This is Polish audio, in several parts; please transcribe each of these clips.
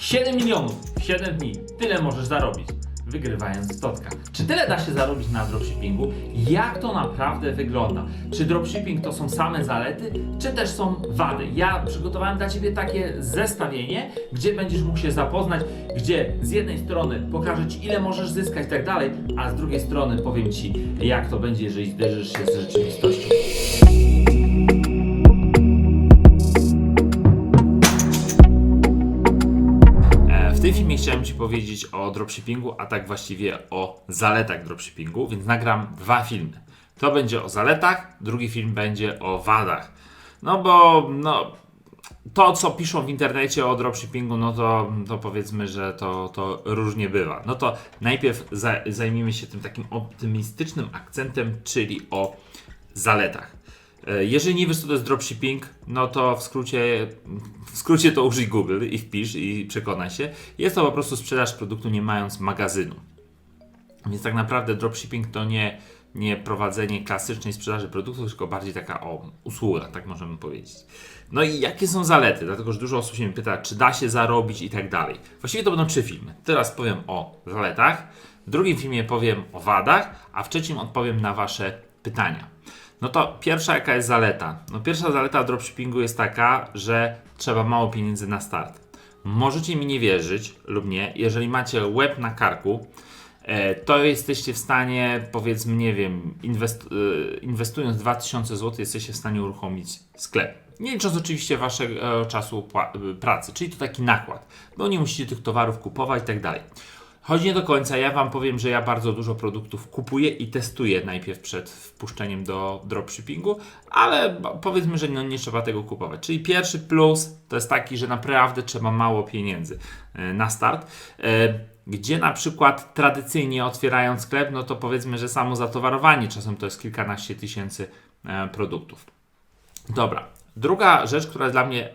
7 milionów, 7 dni. Tyle możesz zarobić, wygrywając w totka. Czy tyle da się zarobić na dropshippingu? Jak to naprawdę wygląda? Czy dropshipping to są same zalety, czy też są wady? Ja przygotowałem dla Ciebie takie zestawienie, gdzie będziesz mógł się zapoznać, gdzie z jednej strony pokażę Ci, ile możesz zyskać i tak dalej, a z drugiej strony powiem Ci, jak to będzie, jeżeli zderzysz się z rzeczywistością. Chciałem Ci powiedzieć o dropshippingu, a tak właściwie o zaletach dropshippingu, więc nagram dwa filmy. To będzie o zaletach, drugi film będzie o wadach. No bo no, to, co piszą w internecie o dropshippingu, no to, to powiedzmy, że to, to różnie bywa. No to najpierw za, zajmijmy się tym takim optymistycznym akcentem, czyli o zaletach. E, Jeżeli nie wiesz, co to jest dropshipping, no to w skrócie, w skrócie to użyj Google i wpisz i przekonaj się. Jest to po prostu sprzedaż produktu nie mając magazynu. Więc tak naprawdę dropshipping to nie, nie prowadzenie klasycznej sprzedaży produktów, tylko bardziej taka o, usługa, tak możemy powiedzieć. No i jakie są zalety? Dlatego, że dużo osób się mnie pyta, czy da się zarobić i tak dalej. Właściwie to będą trzy filmy. Teraz powiem o zaletach, w drugim filmie powiem o wadach, a w trzecim odpowiem na Wasze pytania. No to pierwsza jaka jest zaleta? No pierwsza zaleta dropshippingu jest taka, że trzeba mało pieniędzy na start. Możecie mi nie wierzyć lub nie, jeżeli macie łeb na karku, e, to jesteście w stanie, powiedzmy, nie wiem, inwest, e, inwestując 2000 zł, jesteście w stanie uruchomić sklep. Nie licząc oczywiście waszego e, czasu pracy, czyli to taki nakład, bo nie musicie tych towarów kupować i tak dalej. Choć nie do końca, ja Wam powiem, że ja bardzo dużo produktów kupuję i testuję najpierw przed wpuszczeniem do dropshippingu, ale powiedzmy, że no nie trzeba tego kupować. Czyli pierwszy plus to jest taki, że naprawdę trzeba mało pieniędzy e, na start. E, Gdzie na przykład tradycyjnie otwierając sklep, no to powiedzmy, że samo zatowarowanie czasem to jest kilkanaście tysięcy e, produktów. Dobra. Druga rzecz, która jest dla mnie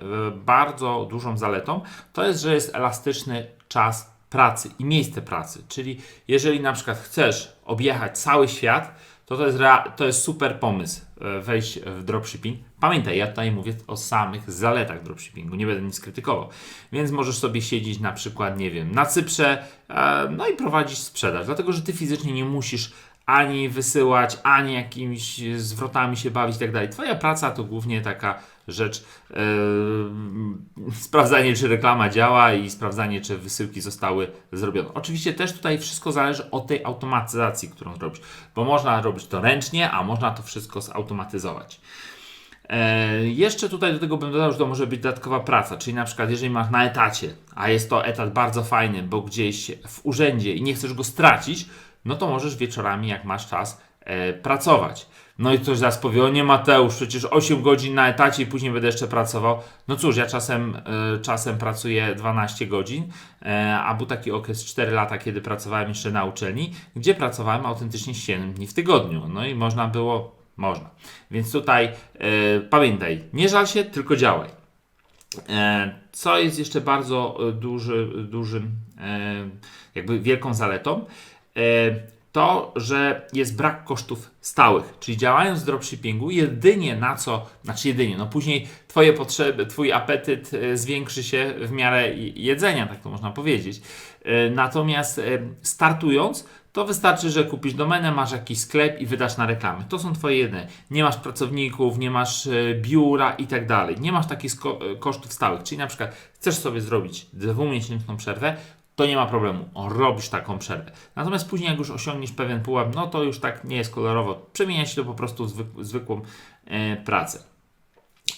bardzo dużą zaletą, to jest, że jest elastyczny czas pracy i miejsce pracy. Czyli jeżeli na przykład chcesz objechać cały świat, to to jest, to jest super pomysł e, wejść w dropshipping. Pamiętaj, ja tutaj mówię o samych zaletach dropshippingu, nie będę nic krytykował. Więc możesz sobie siedzieć na przykład, nie wiem, na Cyprze, e, no i prowadzić sprzedaż, dlatego że ty fizycznie nie musisz ani wysyłać, ani jakimiś zwrotami się bawić i tak dalej. Twoja praca to głównie taka rzecz, yy, sprawdzanie czy reklama działa i sprawdzanie czy wysyłki zostały zrobione. Oczywiście też tutaj wszystko zależy od tej automatyzacji, którą zrobisz, bo można robić to ręcznie, a można to wszystko zautomatyzować. E, jeszcze tutaj do tego bym dodał, że to może być dodatkowa praca, czyli na przykład jeżeli masz na etacie, a jest to etat bardzo fajny, bo gdzieś w urzędzie i nie chcesz go stracić, no to możesz wieczorami, jak masz czas, e, pracować. No i ktoś zaraz powie, o nie Mateusz, przecież 8 godzin na etacie i później będę jeszcze pracował. No cóż, ja czasem, e, czasem pracuję 12 godzin, e, a był taki okres 4 lata, kiedy pracowałem jeszcze na uczelni, gdzie pracowałem autentycznie 7 dni w tygodniu. No i można było, można. Więc tutaj e, pamiętaj, nie żal się, tylko działaj. E, Co jest jeszcze bardzo e, duży, dużym, e, jakby wielką zaletą, to, że jest brak kosztów stałych, czyli działając w dropshippingu, jedynie na co, znaczy jedynie, no później Twoje potrzeby, Twój apetyt e, zwiększy się w miarę jedzenia, tak to można powiedzieć. E, Natomiast e, startując, to wystarczy, że kupisz domenę, masz jakiś sklep i wydasz na reklamy. To są Twoje jedyne. Nie masz pracowników, nie masz e, biura i tak dalej. Nie masz takich e, kosztów stałych. Czyli na przykład chcesz sobie zrobić dwumiesięczną przerwę, to nie ma problemu. Robisz taką przerwę. Natomiast później, jak już osiągniesz pewien pułap, no to już tak nie jest kolorowo. Przemienia się to po prostu zwyk- zwykłą e, pracę.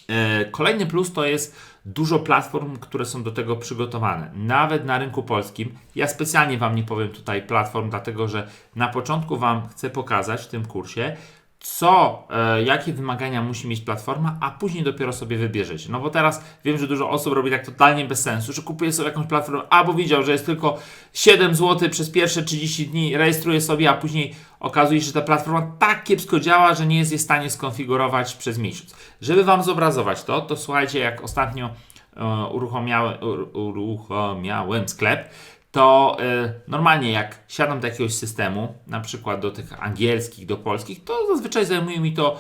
E, Kolejny plus to jest dużo platform, które są do tego przygotowane. Nawet na rynku polskim. Ja specjalnie Wam nie powiem tutaj platform, dlatego że na początku Wam chcę pokazać w tym kursie, co, e, jakie wymagania musi mieć platforma, a później dopiero sobie wybierzecie. No bo teraz wiem, że dużo osób robi tak totalnie bez sensu, że kupuje sobie jakąś platformę, albo widział, że jest tylko 7 zł przez pierwsze 30 dni, rejestruje sobie, a później okazuje się, że ta platforma tak kiepsko działa, że nie jest je w stanie skonfigurować przez miesiąc. Żeby Wam zobrazować to, to słuchajcie, jak ostatnio e, uruchomiałem, ur, uruchomiałem sklep, to e, normalnie jak siadam do jakiegoś systemu, na przykład do tych angielskich, do polskich, to zazwyczaj zajmuje mi to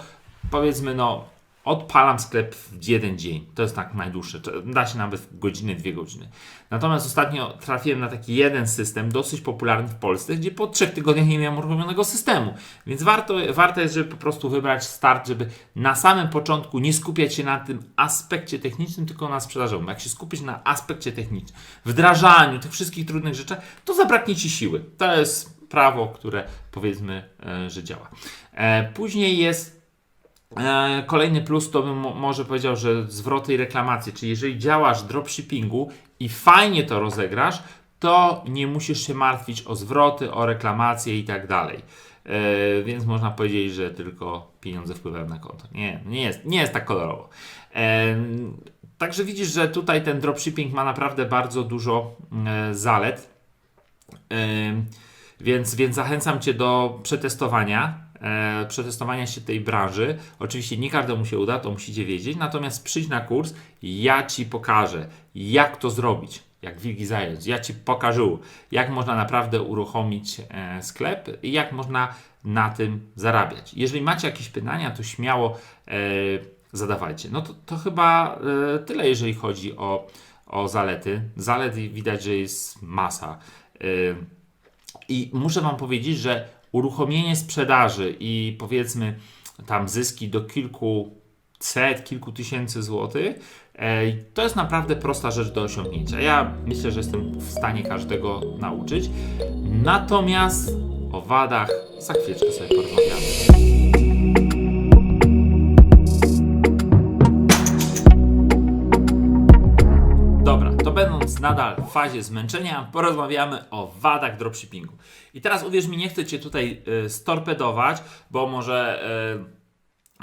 powiedzmy no Odpalam sklep w jeden dzień. To jest tak najdłuższe. Da się nawet w godzinę, dwie godziny. Natomiast ostatnio trafiłem na taki jeden system, dosyć popularny w Polsce, gdzie po trzech tygodniach nie miałem uruchomionego systemu. Więc warto, warto jest, żeby po prostu wybrać start, żeby na samym początku nie skupiać się na tym aspekcie technicznym, tylko na sprzedażowym. Jak się skupić na aspekcie technicznym, wdrażaniu tych wszystkich trudnych rzeczy, to zabraknie ci siły. To jest prawo, które powiedzmy, e, że działa. E, później jest kolejny plus to bym mo- może powiedział, że zwroty i reklamacje, czyli jeżeli działasz dropshippingu i fajnie to rozegrasz, to nie musisz się martwić o zwroty, o reklamacje i tak dalej. E, więc można powiedzieć, że tylko pieniądze wpływają na konto. Nie, nie jest, nie jest tak kolorowo. E, także widzisz, że tutaj ten dropshipping ma naprawdę bardzo dużo e, zalet. E, więc, więc zachęcam Cię do przetestowania e, przetestowania się tej branży. Oczywiście nie każdemu się uda, to musicie wiedzieć, natomiast przyjdź na kurs, ja Ci pokażę, jak to zrobić. Jak wilki zając, ja Ci pokażę, jak można naprawdę uruchomić e, sklep i jak można na tym zarabiać. Jeżeli macie jakieś pytania, to śmiało e, zadawajcie. No to, to chyba e, tyle, jeżeli chodzi o, o zalety. Zalet widać, że jest masa. E, I muszę Wam powiedzieć, że uruchomienie sprzedaży i powiedzmy tam zyski do kilku set, kilku tysięcy złotych, e, to jest naprawdę prosta rzecz do osiągnięcia. Ja myślę, że jestem w stanie każdego nauczyć. Natomiast o wadach za chwileczkę sobie porozmawiamy. Będąc nadal w fazie zmęczenia, porozmawiamy o wadach dropshippingu. I teraz uwierz mi, nie chcę Cię tutaj y, storpedować, bo może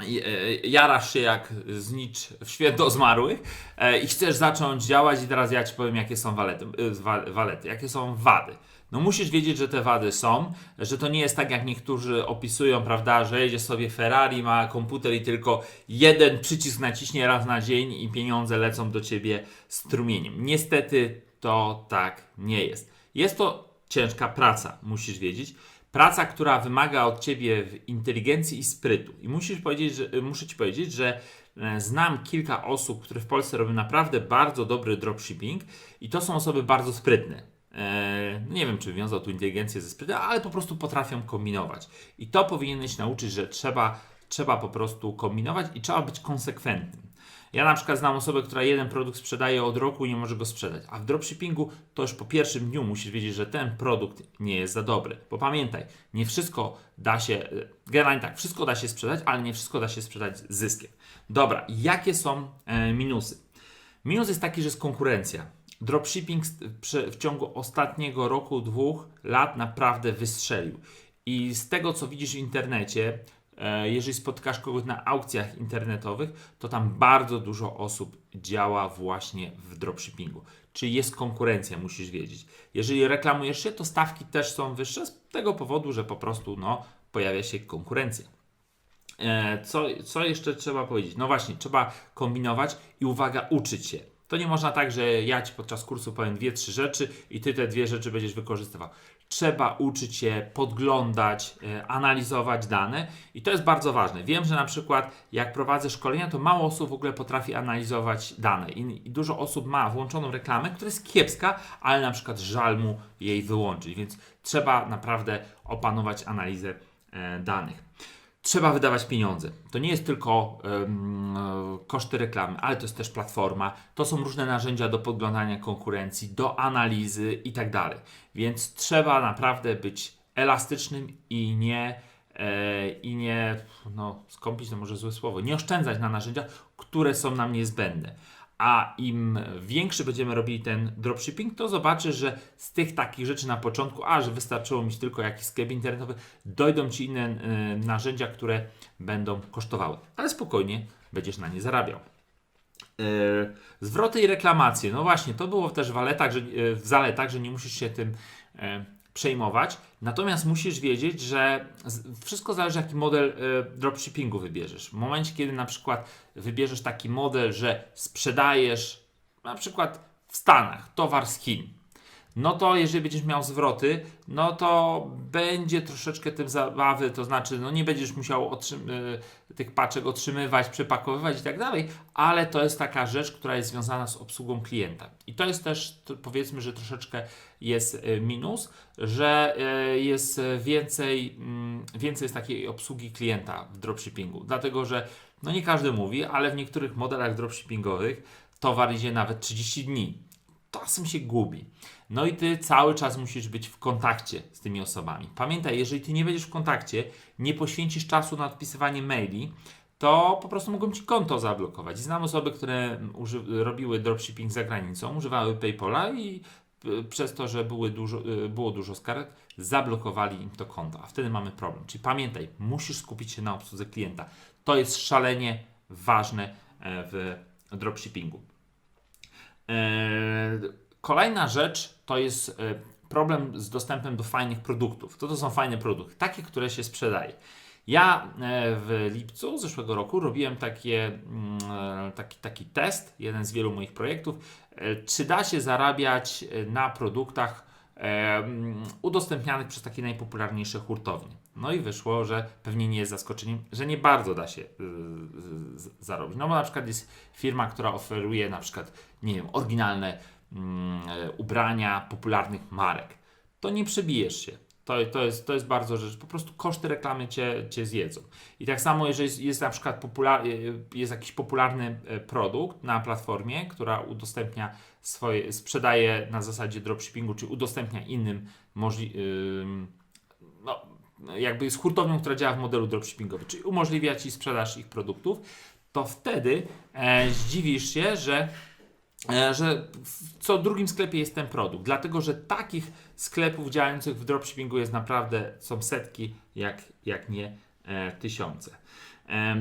y, y, jarasz się jak znicz w święto zmarłych y, i chcesz zacząć działać i teraz ja Ci powiem, jakie są walety, y, wa, walety, jakie są wady. No musisz wiedzieć, że te wady są, że to nie jest tak, jak niektórzy opisują, prawda, że jedzie sobie Ferrari, ma komputer i tylko jeden przycisk naciśnie raz na dzień i pieniądze lecą do Ciebie strumieniem. Niestety to tak nie jest. Jest to ciężka praca, musisz wiedzieć. Praca, która wymaga od Ciebie inteligencji i sprytu. I musisz powiedzieć, że, muszę Ci powiedzieć, że e, znam kilka osób, które w Polsce robią naprawdę bardzo dobry dropshipping i to są osoby bardzo sprytne. E, nie wiem, czy wiązał tu inteligencję ze sprytem, ale po prostu potrafią kombinować. I to powinieneś nauczyć, że trzeba, trzeba po prostu kombinować i trzeba być konsekwentnym. Ja na przykład znam osobę, która jeden produkt sprzedaje od roku i nie może go sprzedać, a w dropshippingu to już po pierwszym dniu musisz wiedzieć, że ten produkt nie jest za dobry. Bo pamiętaj, nie wszystko da się, e, generalnie tak, wszystko da się sprzedać, ale nie wszystko da się sprzedać z zyskiem. Dobra, jakie są e, minusy? Minus jest taki, że jest konkurencja. Dropshipping w ciągu ostatniego roku, dwóch lat naprawdę wystrzelił. I z tego, co widzisz w internecie, e, jeżeli spotkasz kogoś na aukcjach internetowych, to tam bardzo dużo osób działa właśnie w dropshippingu. Czyli jest konkurencja, musisz wiedzieć. Jeżeli reklamujesz się, to stawki też są wyższe z tego powodu, że po prostu no, pojawia się konkurencja. E, co, co jeszcze trzeba powiedzieć? No właśnie, trzeba kombinować i uwaga, uczyć się. To nie można tak, że ja Ci podczas kursu powiem dwie, trzy rzeczy i Ty te dwie rzeczy będziesz wykorzystywał. Trzeba uczyć się podglądać, e, analizować dane i to jest bardzo ważne. Wiem, że na przykład jak prowadzę szkolenia, to mało osób w ogóle potrafi analizować dane i, dużo osób ma włączoną reklamę, która jest kiepska, ale na przykład żal mu jej wyłączyć, więc trzeba naprawdę opanować analizę e, danych trzeba wydawać pieniądze. To nie jest tylko um, koszty reklamy, ale to jest też platforma. To są różne narzędzia do podglądania konkurencji, do analizy i tak. Więc trzeba naprawdę być elastycznym i nie, e, i nie no, skąpić to może złe słowo, nie oszczędzać na narzędziach, które są nam niezbędne. A im większy będziemy robili ten dropshipping, to zobaczysz, że z tych takich rzeczy na początku, a że wystarczyło mieć tylko jakiś sklep internetowy, dojdą ci inne y, narzędzia, które będą kosztowały. Ale spokojnie będziesz na nie zarabiał. Yy, zwroty i reklamacje. No właśnie, to było też w, aletach, że, yy, w zaletach, że nie musisz się tym przejmować. Natomiast musisz wiedzieć, że wszystko zależy, jaki model y, dropshippingu wybierzesz. W momencie, kiedy na przykład wybierzesz taki model, że sprzedajesz na przykład w Stanach towar z Chin, no to jeżeli będziesz miał zwroty, no to będzie troszeczkę tym zabawy, to znaczy, no nie będziesz musiał y, tych paczek otrzymywać, przepakowywać i tak dalej, ale to jest taka rzecz, która jest związana z obsługą klienta. I to jest też, to powiedzmy, że troszeczkę jest y, minus, że y, jest więcej, mm, więcej jest takiej obsługi klienta w dropshippingu, dlatego że no nie każdy mówi, ale w niektórych modelach dropshippingowych towar idzie nawet 30 dni. Czasem się gubi. No i ty cały czas musisz być w kontakcie z tymi osobami. Pamiętaj, jeżeli ty nie będziesz w kontakcie, nie poświęcisz czasu na odpisywanie maili, to po prostu mogą ci konto zablokować. Znam osoby, które robiły dropshipping za granicą, używały PayPala i y, przez to, że były dużo, y, było dużo skarg, zablokowali im to konto, a wtedy mamy problem. Czyli pamiętaj, musisz skupić się na obsłudze klienta. To jest szalenie ważne e, w dropshippingu. E, Kolejna rzecz to jest e, problem z dostępem do fajnych produktów. To to są fajne produkty, takie, które się sprzedaje. Ja e, w lipcu zeszłego roku robiłem takie, mm, taki, taki test, jeden z wielu moich projektów, czy da się zarabiać na produktach udostępnianych przez takie najpopularniejsze hurtownie. No i wyszło, że pewnie nie jest zaskoczeniem, że nie bardzo da się y, z- zarobić. No bo na przykład jest firma, która oferuje na przykład, nie wiem, oryginalne e, ubrania popularnych marek. To nie przebijesz się. To, to, jest, to jest bardzo rzecz. Po prostu koszty reklamy cię, cię zjedzą. I tak samo, jeżeli jest, jest na przykład popular, e, jest jakiś popularny e, produkt na platformie, która udostępnia swoje, sprzedaje na zasadzie dropshippingu, czy udostępnia innym możli, ym, no, jakby z hurtownią, która działa w modelu dropshippingowym, czyli umożliwia Ci sprzedaż ich produktów, to wtedy e, zdziwisz się, że, e, że w co drugim sklepie jest ten produkt. Dlatego, że takich sklepów działających w dropshippingu jest naprawdę, są setki, jak, jak nie e, tysiące.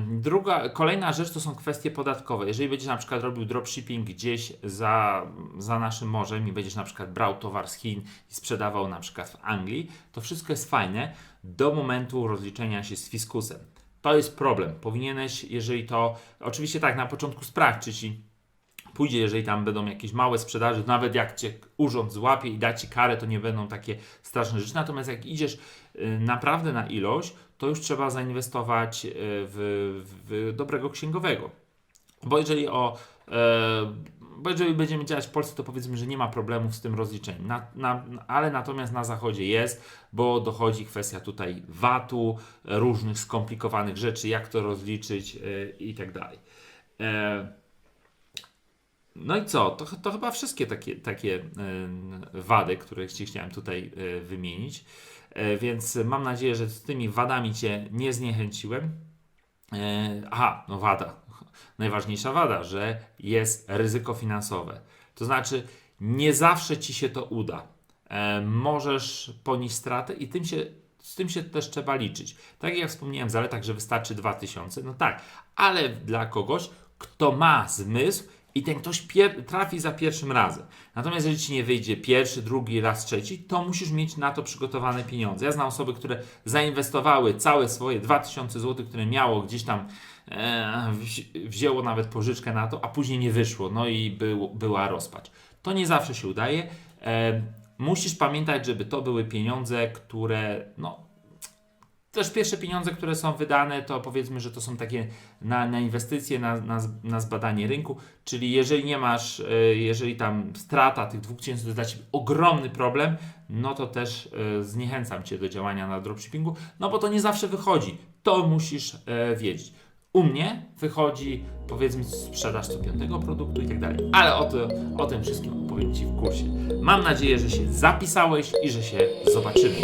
Druga, kolejna rzecz to są kwestie podatkowe. Jeżeli będziesz na przykład robił dropshipping gdzieś za, za naszym morzem i będziesz na przykład brał towar z Chin i sprzedawał na przykład w Anglii, to wszystko jest fajne do momentu rozliczenia się z fiskusem. To jest problem. Powinieneś, jeżeli to, oczywiście tak, na początku sprawdź, czy ci pójdzie, jeżeli tam będą jakieś małe sprzedaże, nawet jak cię urząd złapie i da ci karę, to nie będą takie straszne rzeczy. Natomiast jak idziesz y, naprawdę na ilość, to już trzeba zainwestować y, w, w dobrego księgowego. Bo jeżeli o. E, bo jeżeli będziemy działać w Polsce, to powiedzmy, że nie ma problemów z tym rozliczeniem. Na, na, ale natomiast na zachodzie jest, bo dochodzi kwestia tutaj VAT-u, różnych skomplikowanych rzeczy, jak to rozliczyć e, i tak dalej. E, no i co? To, to chyba wszystkie takie, takie wady, które Ci chciałem tutaj e, wymienić. E, więc mam nadzieję, że z tymi wadami Cię nie zniechęciłem. E, aha, no wada. Najważniejsza wada, że jest ryzyko finansowe. To znaczy, nie zawsze Ci się to uda. Możesz ponieść stratę i tym się, z tym się też trzeba liczyć. Tak jak wspomniałem w zaletach, że wystarczy 2000, no tak, ale dla kogoś, kto ma zmysł i ten ktoś trafi za pierwszym razem. Natomiast jeżeli ci nie wyjdzie pierwszy, drugi raz, trzeci, to musisz mieć na to przygotowane pieniądze. Ja znam osoby, które zainwestowały całe swoje 2000 zł, które miało gdzieś tam, e, wzi- wzięło nawet pożyczkę na to, a później nie wyszło, no i był, była rozpacz. To nie zawsze się udaje. E, musisz pamiętać, żeby to były pieniądze, które no, też pierwsze pieniądze, które są wydane, to powiedzmy, że to są takie na, na inwestycje, na, na, na zbadanie rynku. Czyli jeżeli nie masz, e, jeżeli tam strata tych 2000 to dla Ciebie ogromny problem, no to też e, zniechęcam Cię do działania na dropshippingu, no bo to nie zawsze wychodzi. To musisz e, wiedzieć. U mnie wychodzi, powiedzmy, sprzedaż co piątego produktu i tak dalej. Ale o, to, o tym wszystkim opowiem Ci w kursie. Mam nadzieję, że się zapisałeś i że się zobaczymy.